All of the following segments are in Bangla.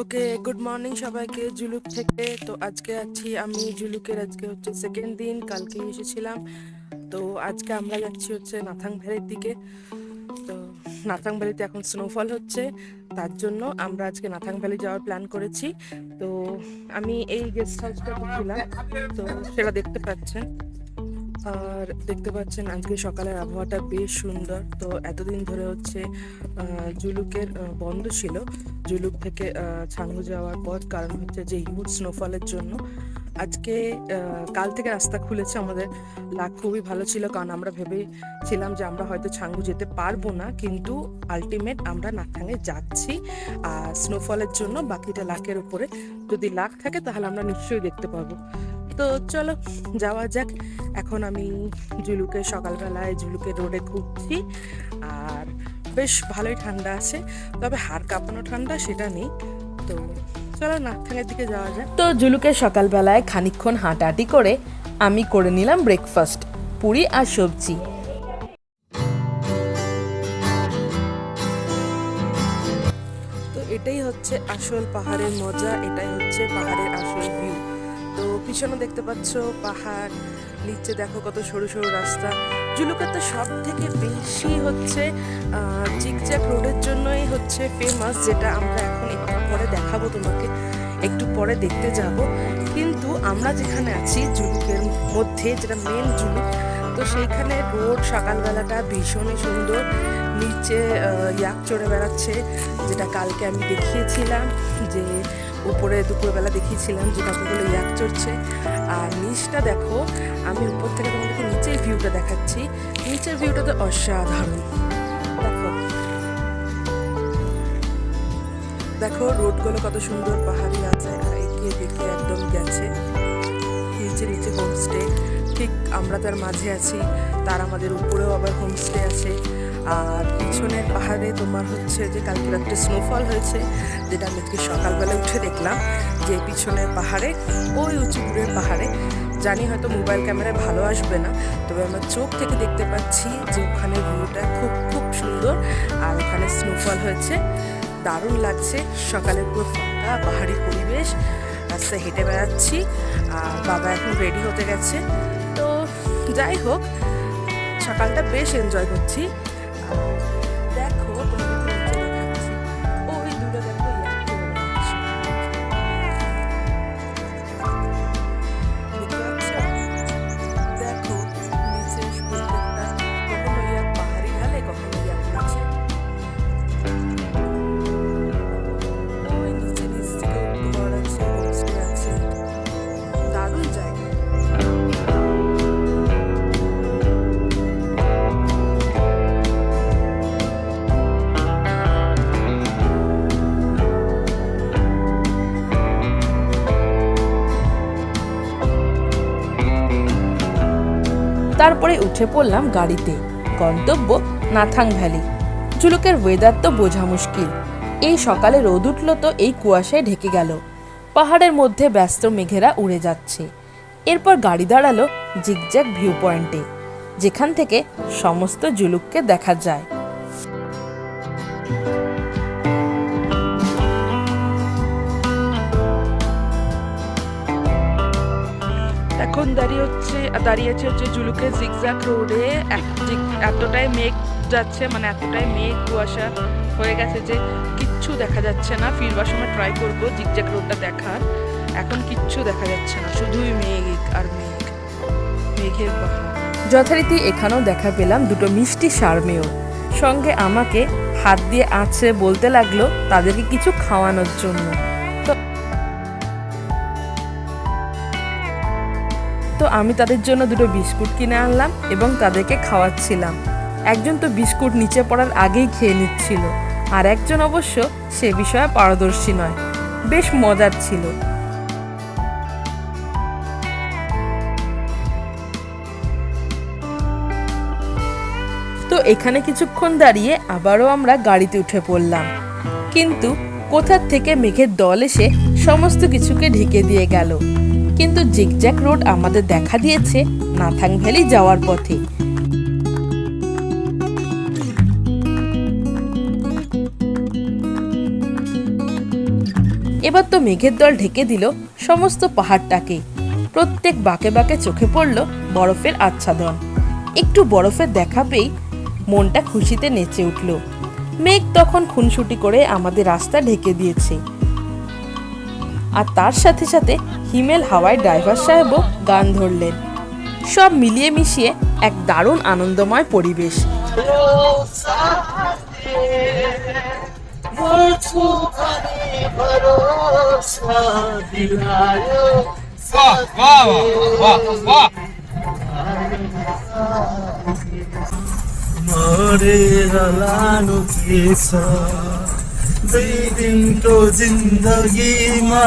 ওকে গুড মর্নিং সবাইকে, জুলুক থেকে। তো আজকে আছি আমি, জুলুকের আজকে হচ্ছে সেকেন্ড দিন কালকে এসেছিলাম। তো আজকে আমরা যাচ্ছি হচ্ছে নাথাং ভ্যালির দিকে। তো নাথাং ভ্যালিতে এখন স্নোফল হচ্ছে, তার জন্য আমরা আজকে নাথাং ভ্যালি যাওয়ার প্ল্যান করেছি। তো আমি এই গেস্ট হাউসটা ছিলাম, তো সেটা দেখতে পাচ্ছেন। আর দেখতে পাচ্ছেন আজকে সকালের আবহাওয়াটা বেশ সুন্দর। তো এতদিন ধরে হচ্ছে জুলুকের বন্ধ ছিল। জুলুক থেকে ছাঙ্গু যাওয়ার পথ কারণ হচ্ছে যে হিউজ স্নোফলের জন্য। আজকে কাল থেকে রাস্তা খুলেছে আমাদের। লাখ খুবই ভালো ছিল কারণ আমরা ভেবেছিলাম যে আমরা হয়তো ছাঙ্গু যেতে পারব না। কিন্তু আলটিমেট আমরা নাথাঙে যাচ্ছি। আর স্নোফলের জন্য বাকিটা লাখের উপরে যদি লাখ থাকে তাহলে আমরা নিশ্চয়ই দেখতে পাবো। তো চলো যাওয়া যাক। এখন আমি জুলুকে সকালবেলায় জুলুকে রোডে ঘুরছি আর বেশ ভালোই ঠান্ডা আছে তবে হাড় কাঁপানো ঠান্ডা সেটা নেই। তো চলো নাকথাঙের দিকে যাওয়া যাক। তো জুলুকে সকালবেলায় খানিকক্ষণ হাঁটাহাঁটি করে আমি করে নিলাম ব্রেকফাস্ট পুরি আর সবজি। তো এটাই হচ্ছে আসল পাহাড়ের মজা এটাই হচ্ছে পাহাড়ের আসল ভিউ পিছনে দেখতে পাচ্ছ পাহাড়, নিচে দেখো কত সরু সরু রাস্তা। জুলুকের তো সব থেকে বেশি হচ্ছে চিকচাক রোডের জন্যই হচ্ছে ফেমাস যেটা আমরা এখন একটু পরে দেখাবো তোমাকে। একটু পরে দেখতে যাব। কিন্তু আমরা যেখানে আছি, জুলুকের মধ্যে, যেটা মেন জুলুক, তো সেইখানে রোড সকালবেলাটা ভীষণই সুন্দর। নিচে ইয়াক চড়ে বেড়াচ্ছে, যেটা কালকে আমি দেখিয়েছিলাম যে উপরে দুপুরবেলা দেখিয়েছিলাম যে কতগুলো ইয়াক চড়ছে। আর নিচটা দেখো, আমি উপর থেকে তোমাদেরকে নিচের ভিউটা দেখাচ্ছি। নিচের ভিউটা তো অসাধারণ। দেখো। রোডগুলো কত সুন্দর, পাহাড়ি আছে, আর এগিয়ে দেখে একদম গেছে। নিচে নিচে হোমস্টে ঠিক আমরা তার মাঝে আছি, তার আমাদের উপরেও আবার হোমস্টে আছে। আর পিছনের পাহাড়ে তোমার হচ্ছে যে কালকে রাত্রে স্নোফল হয়েছে, যেটা আমি আজকে সকালবেলা উঠে দেখলাম যে পিছনের পাহাড়ে, ওই উঁচু উঁচুপুরের পাহাড়ে, জানি হয়তো মোবাইল ক্যামেরায় ভালো আসবে না, তবে আমার চোখ থেকে দেখতে পাচ্ছি যে ওখানে ভিউটা খুব খুব সুন্দর আর ওখানে স্নোফল হয়েছে। দারুণ লাগছে সকালে পুরো ফাঁকা পাহাড়ি পরিবেশ, রাস্তায় হেঁটে বেড়াচ্ছি আর বাবা এখন রেডি হতে গেছে। তো যাই হোক, সকালটা বেশ এনজয় করছি। আর তারপরে উঠে পড়লাম গাড়িতে। গন্তব্য নাথাং ভ্যালি। জুলুকের ওয়েদার তো বোঝা মুশকিল। এই সকালে রোদ উঠল তো এই কুয়াশায় ঢেকে গেল। পাহাড়ের মধ্যে ব্যস্ত মেঘেরা উড়ে যাচ্ছে। এরপর গাড়ি দাঁড়াল জিগজ্যাগ ভিউ পয়েন্টে যেখান থেকে সমস্ত জুলুককে দেখা যায়। এখন দাঁড়িয়ে হচ্ছে দাঁড়িয়ে আছে হচ্ছে জুলুকে জিগজ্যাক রোডে এতটাই মেঘ যাচ্ছে মানে এতটাই মেঘ কুয়াশা হয়ে গেছে যে কিচ্ছু দেখা যাচ্ছে না। ফিরবার সময় ট্রাই করব জিগজ্যাক রোডটা দেখার। এখন কিচ্ছু দেখা যাচ্ছে না, শুধুই মেঘ আর মেঘ। মেঘের যথারীতি এখানেও দেখা পেলাম দুটো মিষ্টি সারমেয় সঙ্গে আমাকে হাত দিয়ে আঁচড়ে বলতে লাগল, তাদেরকে কিছু খাওয়ানোর জন্য। আমি তাদের জন্য দুটো বিস্কুট কিনে আনলাম এবং তাদেরকে খাওয়াচ্ছিলাম। একজন তো বিস্কুট নিচে পড়ার আগেই খেয়ে নিচ্ছিল আর একজন অবশ্য সে বিষয়ে পারদর্শী নয়। বেশ মজার ছিল। তো এখানে কিছুক্ষণ দাঁড়িয়ে আবারও আমরা গাড়িতে উঠে পড়লাম। কিন্তু কোথার থেকে মেঘের দল এসে সমস্ত কিছুকে ঢেকে দিয়ে গেল। কিন্তু জিগজ্যাক রোড আমাদের দেখা দিয়েছে নাথাং ভ্যালি যাওয়ার পথে। এবার তো মেঘের দল ঢেকে দিল সমস্ত পাহাড়টাকে। প্রত্যেক বাঁকে বাঁকে চোখে পড়ল বরফের আচ্ছাদন। একটু বরফের দেখা পেয়েই মনটা খুশিতে নেচে উঠল। মেঘ তখন খুনসুটি করে আমাদের রাস্তা ঢেকে দিয়েছে। আর তার সাথে সাথে হিমেল হাওয়ায় ড্রাইভার সাহেবও গান ধরলেন সব মিলিয়ে মিশিয়ে এক দারুণ আনন্দময় পরিবেশ দুই দিন তো জিন্দগি মা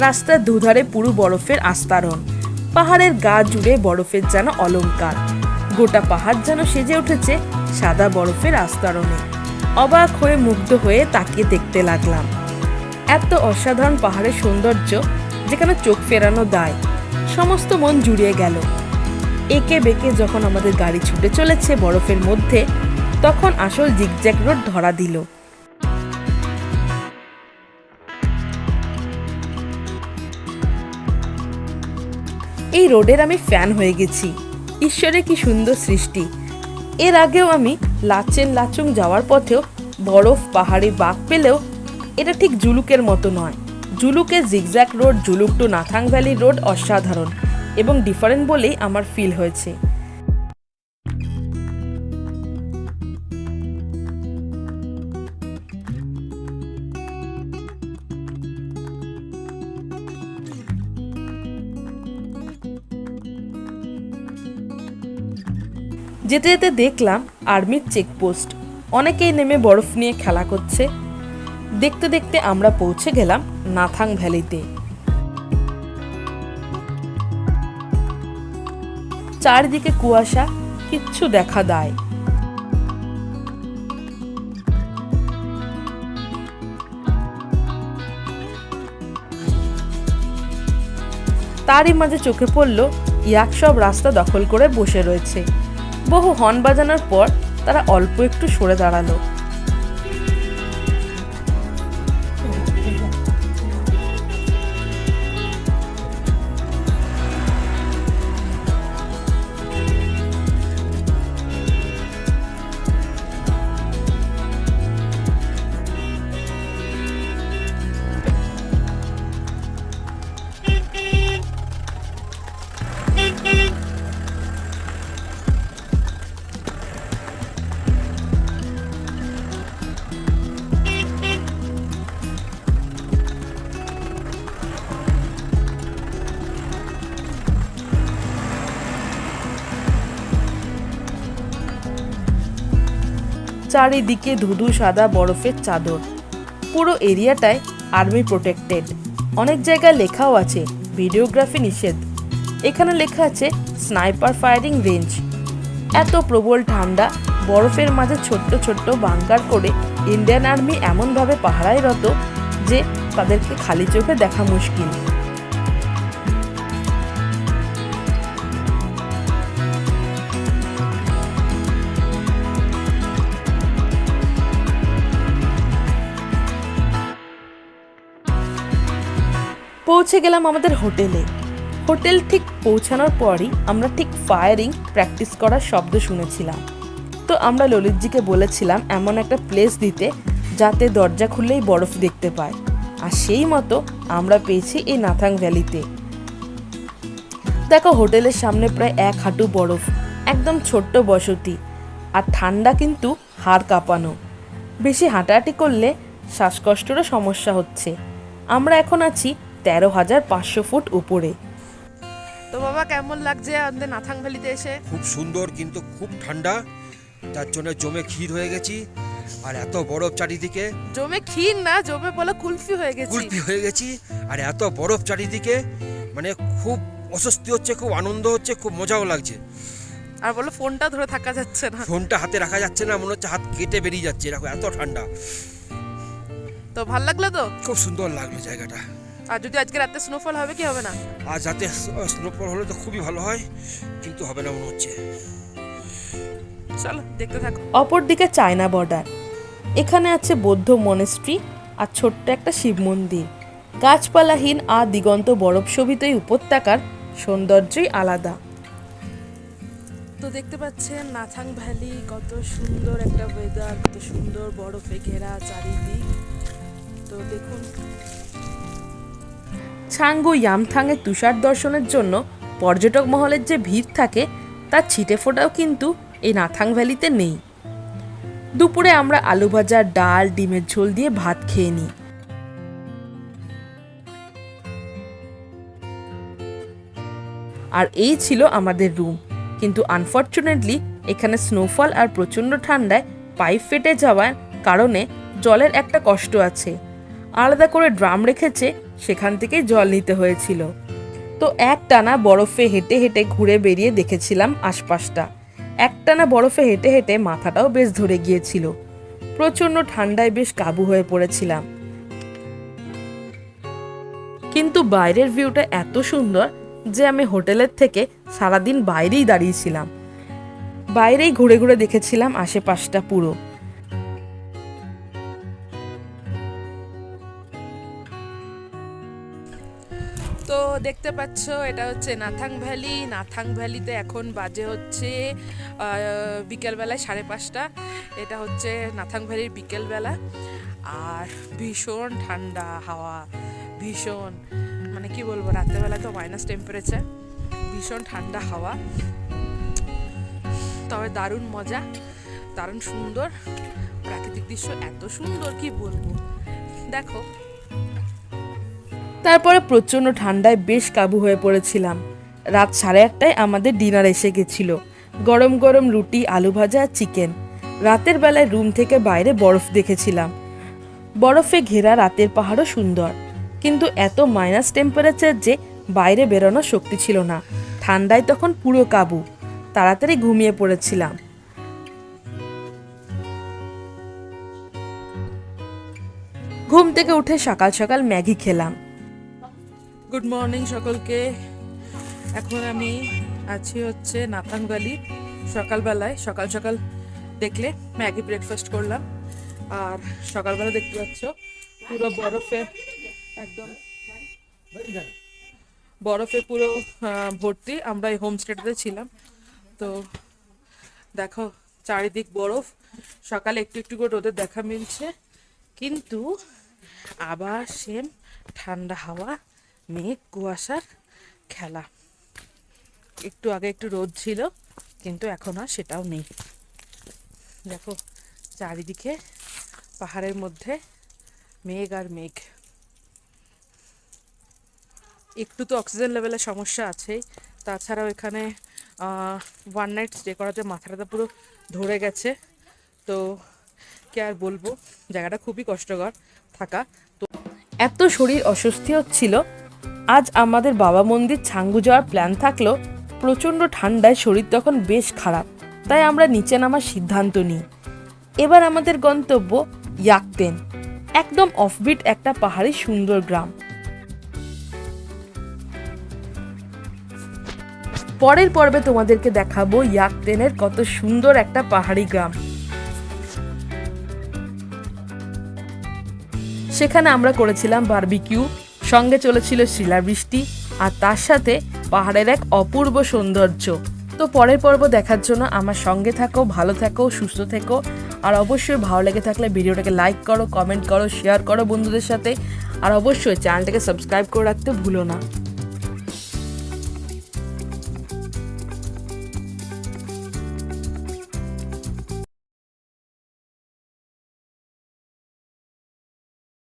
রাস্তার দুধারে পুরো বরফের আস্তারণ। পাহাড়ের গা জুড়ে বরফের যেন অলঙ্কার। গোটা পাহাড় যেন সেজে উঠেছে সাদা বরফের আস্তারণে। অবাক হয়ে মুগ্ধ হয়ে তাকিয়ে দেখতে লাগলাম। এত অসাধারণ পাহাড়ের সৌন্দর্য যেখানে চোখ ফেরানো দায়। সমস্ত মন জুড়িয়ে গেল। একে বেঁকে যখন আমাদের গাড়ি ছুটে চলেছে বরফের মধ্যে, তখন আসল জিগজ্যাগ রোড ধরা দিল। এই রোডের আমি ফ্যান হয়ে গেছি। ঈশ্বরে কি সুন্দর সৃষ্টি। এর আগেও আমি লাচেন লাচুং যাওয়ার পথেও বরফ, পাহাড়ে বাঘ পেলেও এটা ঠিক জুলুকের মতো নয়। জুলুকের zigzag road, Zuluk to Nathang valley road অসাধারণ। এবং ডিফারেন্ট বলেই আমার ফিল হয়েছে। যেতে যেতে দেখলাম আর্মির চেকপোস্ট অনেকেই নেমে বরফ নিয়ে খেলা করছে। দেখতে দেখতে আমরা পৌঁছে গেলাম নাথাং ভ্যালিতে। চারিদিকে কুয়াশা কিচ্ছু দেখা দেয়। তারই মাঝে চোখে পড়ল ইয়াক সব রাস্তা দখল করে বসে রয়েছে। বহু হর্ন বাজানোর পর তারা অল্প একটু সরে দাঁড়াল। চারিদিকে ধুধু সাদা বরফের চাদর। পুরো এরিয়াটায় আর্মি প্রোটেক্টেড। অনেক জায়গায় লেখাও আছে, ভিডিওগ্রাফি নিষেধ। এখানে লেখা আছে, স্নাইপার ফায়ারিং রেঞ্জ। এত প্রবল ঠান্ডা, বরফের মাঝে ছোট্ট ছোট্ট বাঙ্কার করে ইন্ডিয়ান আর্মি এমনভাবে পাহারায় রত যে তাদেরকে খালি চোখে দেখা মুশকিল। পৌঁছে গেলাম আমাদের হোটেলে। হোটেল ঠিক পৌঁছানোর পরই আমরা ঠিক ফায়ারিং প্র্যাকটিস করার শব্দ শুনেছিলাম। তো আমরা ললিতজিকে বলেছিলাম, এমন একটা প্লেস দিতে, যাতে দরজা খুললেই বরফ দেখতে পায়। আর সেই মতো আমরা পেয়েছি এই নাথাং ভ্যালিতে। দেখো, হোটেলের সামনে প্রায় এক হাঁটু বরফ, একদম ছোট্ট বসতি, আর ঠান্ডা কিন্তু হাড় কাঁপানো। বেশি হাঁটাহাঁটি করলে শ্বাসকষ্টেরও সমস্যা হচ্ছে। আমরা এখন আছি তেরো হাজার পাঁচশো ফুট উপরে। তো বাবা কেমন লাগছে আমাদের নাথাং ভ্যালিতে এসে? খুব সুন্দর কিন্তু খুব ঠান্ডা। তার জন্য জমে ক্ষীর হয়ে গেছি। আর এত বরফ চারিদিকে। জমে ক্ষীর না জমে বলে কুলফি হয়ে গেছি। কুলফি হয়ে গেছি। আর এত বরফ চারিদিকে মানে খুব অস্বস্তি হচ্ছে খুব আনন্দ হচ্ছে খুব মজাও লাগছে। আর বলো ফোনটা ধরে থাকা যাচ্ছে না। ফোনটা হাতে রাখা যাচ্ছে না মনে হচ্ছে হাত কেটে বেরিয়ে যাচ্ছে এরকম এত ঠান্ডা। তো ভালো লাগল তো? খুব সুন্দর লাগল জায়গাটা। আর যদি আজকে রাতে স্নোফল হবে কি হবে না? আর যাতে স্নোফল হলে তো খুবই ভালো হয় কিন্তু হবে না মনে হচ্ছে। চলো দেখতে থাকো। অপরদিকে চায়না বর্ডার এখানে আছে বৌদ্ধ মনেস্ট্রি আর ছোট্ট একটা শিব মন্দির। গাছপালাহীন আর দিগন্ত বরফ শোভিত এই উপত্যকার সৌন্দর্যই আলাদা। তো দেখতে পাচ্ছেন নাথাং ভ্যালি কত সুন্দর একটা ওয়েদার কত সুন্দর বরফে ঘেরা চারিদিক। তো দেখুন ছাঙ্গু ইয়ামথাংয়ের তুষার দর্শনের জন্য পর্যটক মহলের যে ভিড় থাকে তার ছিটে ফোটাও কিন্তু এই নাথাং ভ্যালিতে নেই। দুপুরে আমরা আলু ভাজা, ডাল, ডিমের ঝোল দিয়ে ভাত খেয়ে নিই। আর এই ছিল আমাদের রুম। কিন্তু আনফর্চুনেটলি এখানে স্নোফল আর প্রচণ্ড ঠান্ডায় পাইপ ফেটে যাওয়ার কারণে জলের একটা কষ্ট আছে। আলাদা করে ড্রাম রেখেছে সেখান থেকেই জল নিতে হয়েছিল। তো এক টানা বরফে হেঁটে হেঁটে ঘুরে বেরিয়ে দেখেছিলাম আশপাশটা। একটানা বরফে হেঁটে হেঁটে মাথাটাও বেশ ধরে গিয়েছিল। প্রচণ্ড ঠান্ডায় বেশ কাবু হয়ে পড়েছিলাম। কিন্তু বাইরের ভিউটা এত সুন্দর যে আমি হোটেলের থেকে সারাদিন বাইরেই দাঁড়িয়েছিলাম। বাইরেই ঘুরে ঘুরে দেখেছিলাম আশেপাশটা পুরো। দেখতে পাচ্ছ, এটা হচ্ছে নাথাং ভ্যালি। নাথাং ভ্যালিতে এখন বাজে হচ্ছে বিকেলবেলায় সাড়ে পাঁচটা। এটা হচ্ছে নাথাং ভ্যালির বিকেলবেলা। আর ভীষণ ঠান্ডা হাওয়া, ভীষণ মানে কি বলব, রাত্রেবেলা তো মাইনাস টেম্পারেচার ভীষণ ঠান্ডা হাওয়া। তবে দারুণ মজা, দারুণ সুন্দর। প্রাকৃতিক দৃশ্য এত সুন্দর, কি বলব? দেখো তারপরে প্রচণ্ড ঠান্ডায় বেশ কাবু হয়ে পড়েছিলাম। রাত সাড়ে আটটায় আমাদের ডিনার এসে গেছিল। গরম গরম রুটি, আলু ভাজা আর চিকেন। রাতের বেলায় রুম থেকে বাইরে বরফ দেখেছিলাম। বরফে ঘেরা রাতের পাহাড়ও সুন্দর। কিন্তু এত মাইনাস টেম্পারেচার যে বাইরে বেরোনোর শক্তি ছিল না। ঠান্ডায় তখন পুরো কাবু। তাড়াতাড়ি ঘুমিয়ে পড়েছিলাম। ঘুম থেকে উঠে সকাল সকাল ম্যাগি খেলাম। গুড মর্নিং সকলকে। এখন আমি আছি হচ্ছে নাথাং ভ্যালি সকালবেলায়, সকাল সকাল দেখলে ম্যাগি ব্রেকফাস্ট করলাম। আর সকালবেলা দেখতে পাচ্ছ, পুরো বরফে একদম বরফে পুরো ভর্তি। আমরা এই হোমস্টেটাতে ছিলাম। তো দেখো, চারিদিক বরফ। সকালে একটু একটু করে রোদের দেখা মিলছে। কিন্তু আবার সেম ঠান্ডা হাওয়া। মেঘ কুয়াশার খেলা। একটু আগে একটু রোদ ছিল, কিন্তু এখন আর সেটাও নেই। দেখো, চারিদিকে পাহাড়ের মধ্যে মেঘ আর মেঘ। একটু তো অক্সিজেন লেভেলের সমস্যা আছেই। তাছাড়াও এখানে ওয়ান নাইট স্টে করাতে মাথাটা পুরো ধরে গেছে। তো কি আর বলব? জায়গাটা খুবই কষ্টকর থাকা। তো এত শরীর অস্বস্তি হচ্ছিল আজ আমাদের বাবা মন্দির ছাঙ্গু যাওয়ার প্ল্যান থাকলেও প্রচণ্ড ঠান্ডায় শরীর তখন বেশ খারাপ। তাই আমরা নিচে নামার সিদ্ধান্ত নিই। এবার আমাদের গন্তব্য ইয়াকতেন, একদম অফবিট একটা পাহাড়ি সুন্দর গ্রাম। পরের পর্বে তোমাদেরকে দেখাবো ইয়াকতেনের কত সুন্দর একটা পাহাড়ি গ্রাম। সেখানে আমরা করেছিলাম বারবিকিউ সঙ্গে চলেছিল শিলাবৃষ্টি আর তার সাথে পাহাড়ের এক অপূর্ব সৌন্দর্য। তো পরের পর্ব দেখার জন্য আমার সঙ্গে থাকো, ভালো থাকো, সুস্থ থেকো। আর অবশ্যই ভালো লেগে থাকলে ভিডিওটাকে লাইক করো কমেন্ট করো শেয়ার করো বন্ধুদের সাথে। আর অবশ্যই চ্যানেলটাকে সাবস্ক্রাইব করে রাখতে ভুলো না।